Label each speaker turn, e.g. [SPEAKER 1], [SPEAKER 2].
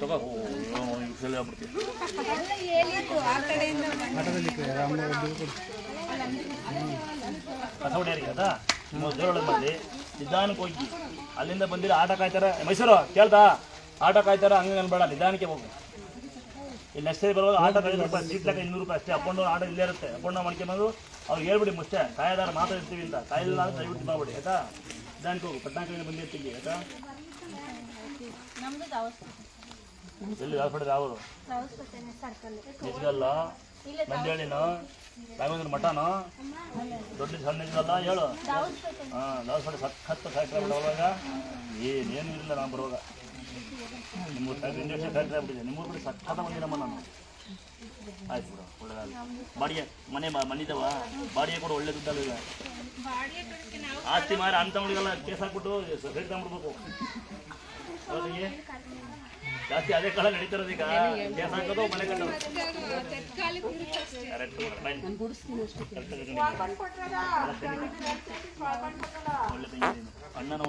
[SPEAKER 1] ತಗೋ ನಿಧಾನಕ್ಕೆ ಹೋಗಿ. ಅಲ್ಲಿಂದ ಬಂದಿರ ಆಟ ಕಾಯ್ತಾರ. ಮೈಸೂರು, ಕೇಳ್ತಾ? ಆಟ ಕಾಯ್ತಾರ, ಹಂಗೆ ಅನ್ಬೇಡ ನಿಧಾನಕ್ಕೆ ಹೋಗು. ಇಲ್ಲಿ ನೆಕ್ಸ್ಟ್ ಬರುವಾಗ ಆಟ ಐದು ರೂಪಾಯಿ ಇನ್ನೂರು ರೂಪಾಯಿ ಅಷ್ಟೇ. ಅಪ್ಪಣ್ಣ ಆಟ ಇಲ್ಲೇ ಇರುತ್ತೆ. ಅಪ್ಪಣ್ಣ ಮಾಡ್ಕೊಂಬಂದು ಅವ್ರು ಹೇಳ್ಬಿಡಿ ಮುಷ್ಟೇ ಕಾಯದಾರ ಮಾತಾಡ್ತೀವಿ ಅಂತ. ಕಾಯಿಲ್ಲ ದಯವಿಟ್ಟು ಮಾಡ್ಬಿಡಿ, ಆಯ್ತಾ? ನಿಧಾನಕ್ಕೆ ಹೋಗು. ಪಟ್ನಾಕದಿಂದ ಬಂದಿರ್ತೀವಿ, ಆಯ್ತಾ?
[SPEAKER 2] ನಮ್ದು
[SPEAKER 1] ಎಲ್ಲಿ
[SPEAKER 2] ದಾವಸ್ಪೇಟೆ ಸರ್ಕಲ್
[SPEAKER 1] ನಿಜಗಲ್ಲ? ನಂದೇಳಿನ ರಾಘವೇಂದ್ರ ಮಠನ? ದೊಡ್ಡ ಸಣ್ಣ ಇದಲ್ಲ ಹೇಳು. ಹಾಂ ದಾಸವಾಡ ಸಖತ್ ಫ್ಯಾಕ್ಟ್ರಿ ಅವಾಗ. ಏನೇನು ಇಲ್ಲ ನಾನು ಬರುವಾಗ ನಿಮ್ಮ ಫ್ಯಾಕ್ಟ್ರಿ ಇಂಡಸ್ಟ್ರಿ ಫ್ಯಾಕ್ಟ್ರಿ ಆಗ್ಬಿಟ್ಟಿದೆ. ನಿಮ್ಮೂರು ಕಡೆ ಸಖತ್ ಬಂದಿರಮ್ಮ ನಾನು. ಆಯ್ತು ಬಿಡು ಒಳ್ಳೆದಾಗಲಿ. ಬಾಡಿಗೆ ಮನೆ ಮನಿದವ ಬಾಡಿಗೆ ಕೂಡ ಒಳ್ಳೆ ದುಡ್ಡಲ್ಲ ಈಗ ಆಸ್ತಿ ಮಾರಿ ಅಂತ ಹುಡುಗಲ್ಲ ಕೇಸ್ ಹಾಕ್ಬಿಟ್ಟು ಸೈಡ್ ತಗೊಂಡ್ಬಿಡ್ಬೇಕು. ಅವರಿಗೆ. ಜಾಸ್ತಿ ಅದೇ ಕಾಲ ನಡೀತಿರೋದು ಈಗ. ಕೇಸ್ ಹಾಕೋದು ಮನೆ ಕಟ್ಟೋದು. ಕರೆಕ್ಟ್ ಒಳ್ಳೆ. ಅಣ್ಣನ